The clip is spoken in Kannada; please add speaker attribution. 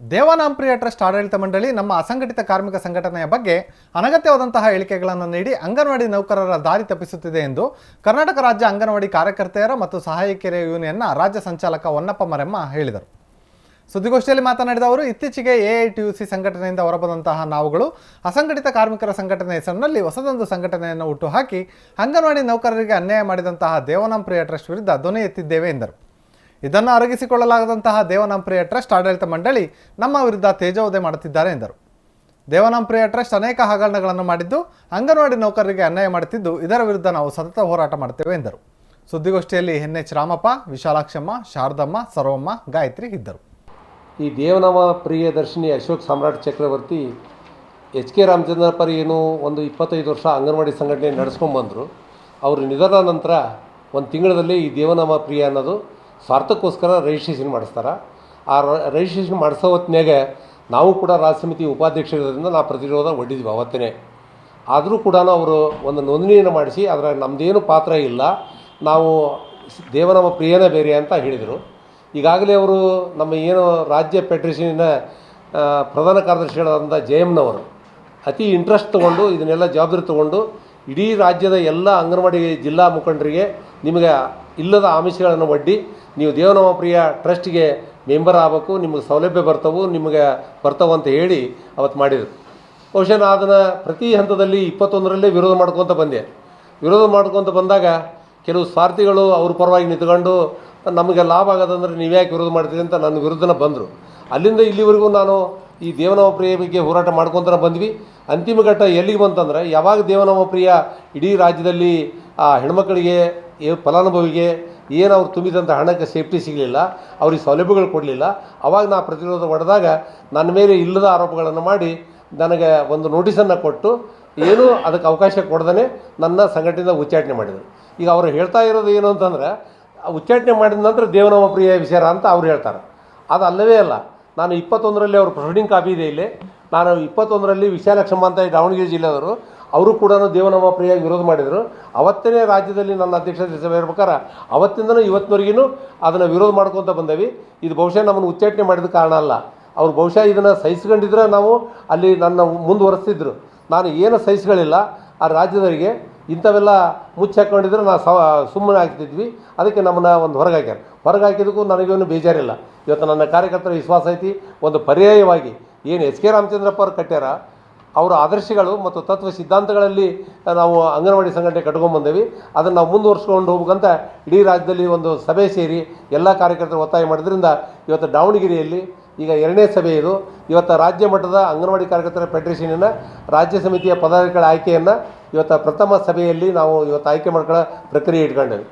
Speaker 1: ದೇವಾನಾಂಪ್ರಿಯ ಟ್ರಸ್ಟ್ ಆಡಳಿತ ಮಂಡಳಿ ನಮ್ಮ ಅಸಂಘಟಿತ ಕಾರ್ಮಿಕ ಸಂಘಟನೆಯ ಬಗ್ಗೆ ಅನಗತ್ಯವಾದಂತಹ ಹೇಳಿಕೆಗಳನ್ನು ನೀಡಿ ಅಂಗನವಾಡಿ ನೌಕರರ ದಾರಿ ತಪ್ಪಿಸುತ್ತಿದೆ ಎಂದು ಕರ್ನಾಟಕ ರಾಜ್ಯ ಅಂಗನವಾಡಿ ಕಾರ್ಯಕರ್ತೆಯರ ಮತ್ತು ಸಹಾಯಕಿಯರ ಯೂನಿಯನ್ನ ರಾಜ್ಯ ಸಂಚಾಲಕ ಹೊನ್ನಪ್ಪ ಮರೆಮ್ಮ ಹೇಳಿದರು. ಸುದ್ದಿಗೋಷ್ಠಿಯಲ್ಲಿ ಮಾತನಾಡಿದ ಅವರು, ಇತ್ತೀಚೆಗೆ ಎಐಟಿಯುಸಿ ಸಂಘಟನೆಯಿಂದ ಹೊರಬಂದಂತಹ ನಾವುಗಳು ಅಸಂಘಟಿತ ಕಾರ್ಮಿಕರ ಸಂಘಟನೆ ಹೆಸರಿನಲ್ಲಿ ಹೊಸದೊಂದು ಸಂಘಟನೆಯನ್ನು ಹುಟ್ಟುಹಾಕಿ ಅಂಗನವಾಡಿ ನೌಕರರಿಗೆ ಅನ್ಯಾಯ ಮಾಡಿದಂತಹ ದೇವನಾಂಪ್ರಿಯ ಟ್ರಸ್ಟ್ ವಿರುದ್ಧ ಧ್ವನಿ ಎತ್ತಿದ್ದೇವೆ ಎಂದರು. ಇದನ್ನು ಅರಗಿಸಿಕೊಳ್ಳಲಾಗದಂತಹ ದೇವನಾಂಪ್ರಿಯ ಟ್ರಸ್ಟ್ ಆಡಳಿತ ಮಂಡಳಿ ನಮ್ಮ ವಿರುದ್ಧ ತೇಜೋವಧೆ ಮಾಡುತ್ತಿದ್ದಾರೆ ಎಂದರು. ದೇವನಂಪ್ರಿಯ ಟ್ರಸ್ಟ್ ಅನೇಕ ಹಗರಣಗಳನ್ನು ಮಾಡಿದ್ದು, ಅಂಗನವಾಡಿ ನೌಕರರಿಗೆ ಅನ್ಯಾಯ ಮಾಡುತ್ತಿದ್ದು, ಇದರ ವಿರುದ್ಧ ನಾವು ಸತತ ಹೋರಾಟ ಮಾಡುತ್ತೇವೆ ಎಂದರು. ಸುದ್ದಿಗೋಷ್ಠಿಯಲ್ಲಿ ಎನ್ ಎಚ್ ರಾಮಪ್ಪ, ವಿಶಾಲಾಕ್ಷಮ್ಮ, ಶಾರದಮ್ಮ, ಸರ್ವಮ್ಮ, ಗಾಯತ್ರಿ ಇದ್ದರು.
Speaker 2: ಈ Devanamma Priyadarshini Ashok Samrat Chakravarti H K Ramachandra ಏನು ಒಂದು ಇಪ್ಪತ್ತೈದು ವರ್ಷ ಅಂಗನವಾಡಿ ಸಂಘಟನೆ ನಡೆಸ್ಕೊಂಬಂದರು. ಅವರು ನಿಧನ ನಂತರ ಒಂದು ತಿಂಗಳಲ್ಲಿ ಈ ದೇವನಾಮ ಪ್ರಿಯ ಅನ್ನೋದು ಸ್ವಾರ್ಥಕ್ಕೋಸ್ಕರ ರಿಜಿಸ್ಟ್ರೇಷನ್ ಮಾಡಿಸ್ತಾರೆ. ಆ ರಿಜಿಸ್ಟ್ರೇಷನ್ ಮಾಡಿಸೋ ಹೊತ್ತಿನಾಗೆ ನಾವು ಕೂಡ ರಾಜ್ಯ ಸಮಿತಿ ಉಪಾಧ್ಯಕ್ಷರಿಂದ ನಾವು ಪ್ರತಿರೋಧ ಒಡ್ಡಿದ್ವಿ ಅವತ್ತೇ. ಆದರೂ ಕೂಡ ಅವರು ಒಂದು ನೋಂದಣಿಯನ್ನು ಮಾಡಿಸಿ ಅದರ ನಮ್ಮದೇನು ಪಾತ್ರ ಇಲ್ಲ. ನಾವು ದೇವನಮ್ಮ ಪ್ರಿಯನ ಬೇರೆ ಅಂತ ಹೇಳಿದರು. ಈಗಾಗಲೇ ಅವರು ನಮ್ಮ ಏನು ರಾಜ್ಯ ಫೆಡ್ರೇಷನ್ನ ಪ್ರಧಾನ ಕಾರ್ಯದರ್ಶಿಗಳಾದಂಥ ಜಯಮ್ನವರು ಅತಿ ಇಂಟ್ರೆಸ್ಟ್ ತೊಗೊಂಡು, ಇದನ್ನೆಲ್ಲ ಜವಾಬ್ದಾರಿ ತೊಗೊಂಡು ಇಡೀ ರಾಜ್ಯದ ಎಲ್ಲ ಅಂಗನವಾಡಿ ಜಿಲ್ಲಾ ಮುಖಂಡರಿಗೆ ನಿಮಗೆ ಇಲ್ಲದ ಆಮಿಷಗಳನ್ನು ಒಡ್ಡಿ ನೀವು ದೇವನಾಮ ಪ್ರಿಯ ಟ್ರಸ್ಟಿಗೆ ಮೆಂಬರ್ ಆಗಬೇಕು, ನಿಮಗೆ ಸೌಲಭ್ಯ ಬರ್ತವು, ನಿಮಗೆ ಬರ್ತವು ಅಂತ ಹೇಳಿ ಅವತ್ತು ಮಾಡಿದರು. ಬಹುಶಃ ನಾನು ಅದನ್ನು ಪ್ರತಿ ಹಂತದಲ್ಲಿ ಇಪ್ಪತ್ತೊಂದರಲ್ಲೇ ವಿರೋಧ ಮಾಡ್ಕೊತ ಬಂದೆ. ವಿರೋಧ ಮಾಡ್ಕೊತ ಬಂದಾಗ ಕೆಲವು ಸ್ವಾರ್ಥಿಗಳು ಅವ್ರ ಪರವಾಗಿ ನಿಂತ್ಕೊಂಡು, ನಮಗೆ ಲಾಭ ಆಗೋದಂದ್ರೆ ನೀವು ಯಾಕೆ ವಿರೋಧ ಮಾಡ್ತೀರಿ ಅಂತ ನನ್ನ ವಿರುದ್ಧನ ಬಂದರು. ಅಲ್ಲಿಂದ ಇಲ್ಲಿವರೆಗೂ ನಾನು ಈ ದೇವನಾಮ ಪ್ರಿಯ ಬಗ್ಗೆ ಹೋರಾಟ ಮಾಡ್ಕೊತಾನೆ ಬಂದ್ವಿ. ಅಂತಿಮ ಘಟ್ಟ ಎಲ್ಲಿಗೆ ಬಂತಂದ್ರೆ, ಯಾವಾಗ ದೇವನಾಮ ಪ್ರಿಯ ಇಡೀ ರಾಜ್ಯದಲ್ಲಿ ಆ ಹೆಣ್ಮಕ್ಳಿಗೆ ಏ ಫಲಾನುಭವಿಗೆ ಏನು ಅವ್ರು ತುಂಬಿದಂಥ ಹಣಕ್ಕೆ ಸೇಫ್ಟಿ ಸಿಗಲಿಲ್ಲ, ಅವ್ರಿಗೆ ಸೌಲಭ್ಯಗಳು ಕೊಡಲಿಲ್ಲ, ಅವಾಗ ನಾ ಪ್ರತಿರೋಧ ಹೊಡೆದಾಗ ನನ್ನ ಮೇಲೆ ಇಲ್ಲದ ಆರೋಪಗಳನ್ನು ಮಾಡಿ ನನಗೆ ಒಂದು ನೋಟಿಸನ್ನು ಕೊಟ್ಟು ಏನೂ ಅದಕ್ಕೆ ಅವಕಾಶ ಕೊಡ್ದೇ ನನ್ನ ಸಂಘಟನೆಯಿಂದ ಉಚ್ಚಾಟನೆ ಮಾಡಿದರು. ಈಗ ಅವರು ಹೇಳ್ತಾ ಇರೋದು ಏನು ಅಂತಂದ್ರೆ ಉಚ್ಚಾಟನೆ ಮಾಡಿದ ನಂತರ ದೇವನಾಮ ಪ್ರಿಯ ವಿಚಾರ ಅಂತ ಅವ್ರು ಹೇಳ್ತಾರೆ. ಅದು ಅಲ್ಲವೇ ಅಲ್ಲ, ನಾನು ಇಪ್ಪತ್ತೊಂದರಲ್ಲಿ ಅವ್ರ ಪ್ರೊಸೀಡಿಂಗ್ ಕಾಪಿ ಇದೆ ಇಲ್ಲಿ. ನಾನು ಇಪ್ಪತ್ತೊಂದರಲ್ಲಿ ವಿಶಾಲಕ್ಷಮ್ಮ ಅಂತ ದಾವಣಗೆರೆ ಜಿಲ್ಲೆಯವರು ಅವರು ಕೂಡ ದೇವನಮ್ಮ ಪ್ರಿಯಾಗಿ ವಿರೋಧ ಮಾಡಿದರು. ಅವತ್ತೇ ರಾಜ್ಯದಲ್ಲಿ ನನ್ನ ಅಧ್ಯಕ್ಷತೆ ಸಭೆ ಪ್ರಕಾರ ಅವತ್ತಿಂದನೂ ಇವತ್ತಿನವರೆಗೂ ಅದನ್ನು ವಿರೋಧ ಮಾಡ್ಕೊತ ಬಂದೇವಿ. ಇದು ಬಹುಶಃ ನಮ್ಮನ್ನು ಉಚ್ಚಾಟನೆ ಮಾಡಿದ ಕಾರಣ ಅಲ್ಲ. ಅವ್ರು ಬಹುಶಃ ಇದನ್ನು ಸಹಿಸ್ಕೊಂಡಿದ್ರೆ ನಾವು ಅಲ್ಲಿ ನನ್ನ ಮುಂದುವರೆಸ್ತಿದ್ರು. ನಾನು ಏನು ಸಹಿಸ್ಗಳಿಲ್ಲ ಆ ರಾಜ್ಯದವರಿಗೆ ಇಂಥವೆಲ್ಲ ಮುಚ್ಚಾಕೊಂಡಿದ್ರೆ ನಾವು ಸವ ಸುಮ್ಮನೆ ಆಗ್ತಿದ್ವಿ. ಅದಕ್ಕೆ ನಮ್ಮನ್ನು ಒಂದು ಹೊರಗೆ ಹಾಕ್ಯಾರ ಹೊರಗೆ ಹಾಕಿದಕ್ಕೂ ನನಗೇನು ಬೇಜಾರಿಲ್ಲ. ಇವತ್ತು ನನ್ನ ಕಾರ್ಯಕರ್ತರ ವಿಶ್ವಾಸ ಐತಿ. ಒಂದು ಪರ್ಯಾಯವಾಗಿ ಏನು ಎಚ್ ಕೆ ರಾಮಚಂದ್ರಪ್ಪ ಅವ್ರು ಕಟ್ಟ್ಯಾರ ಅವರ ಆದರ್ಶಗಳು ಮತ್ತು ತತ್ವ ಸಿದ್ಧಾಂತಗಳಲ್ಲಿ ನಾವು ಅಂಗನವಾಡಿ ಸಂಘಟನೆ ಕಟ್ಕೊಂಡ್ಬಂದೇವಿ ಅದನ್ನು ನಾವು ಮುಂದುವರ್ಸ್ಕೊಂಡು ಹೋಗ್ಬೇಕಂತ ಇಡೀ ರಾಜ್ಯದಲ್ಲಿ ಒಂದು ಸಭೆ ಸೇರಿ ಎಲ್ಲ ಕಾರ್ಯಕರ್ತರು ಒತ್ತಾಯ ಮಾಡೋದ್ರಿಂದ ಇವತ್ತು ದಾವಣಗೆರೆಯಲ್ಲಿ ಈಗ ಎರಡನೇ ಸಭೆ ಇದು. ಇವತ್ತು ರಾಜ್ಯ ಮಟ್ಟದ ಅಂಗನವಾಡಿ ಕಾರ್ಯಕರ್ತರ ಫೆಡರೇಷನಿನ ರಾಜ್ಯ ಸಮಿತಿಯ ಪದಾಧಿಕಾರಿಗಳ ಆಯ್ಕೆಯನ್ನು ಇವತ್ತು ಪ್ರಥಮ ಸಭೆಯಲ್ಲಿ ನಾವು ಇವತ್ತು ಆಯ್ಕೆ ಮಾಡ್ಕೊಳ್ಳೋ ಪ್ರಕ್ರಿಯೆ ಇಟ್ಕೊಂಡೇವೆ.